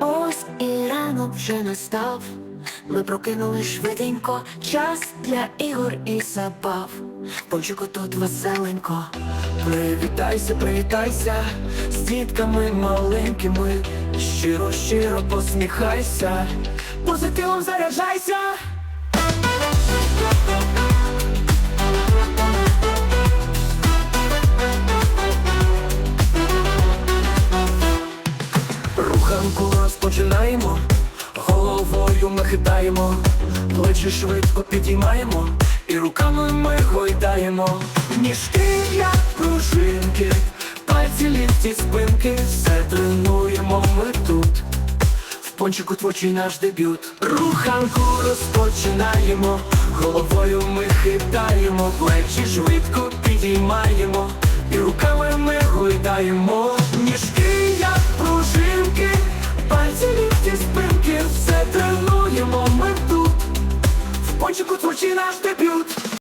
Ось і ранок вже настав. Ми прокинули швиденько, час для ігор і забав. Пончику тут веселенько. Привітайся, привітайся з дітками маленькими. Щиро, щиро посміхайся, позитивом заряджайся. Руханку розпочинаємо, головою ми хитаємо, плечі швидко підіймаємо, і руками ми гойдаємо. Ніжки як пружинки, пальці лікті спинки, все тренуємо ми тут. В пончику творчий наш дебют. Руханку розпочинаємо, головою ми хитаємо, плечі швидко пончику творчий наш дебют.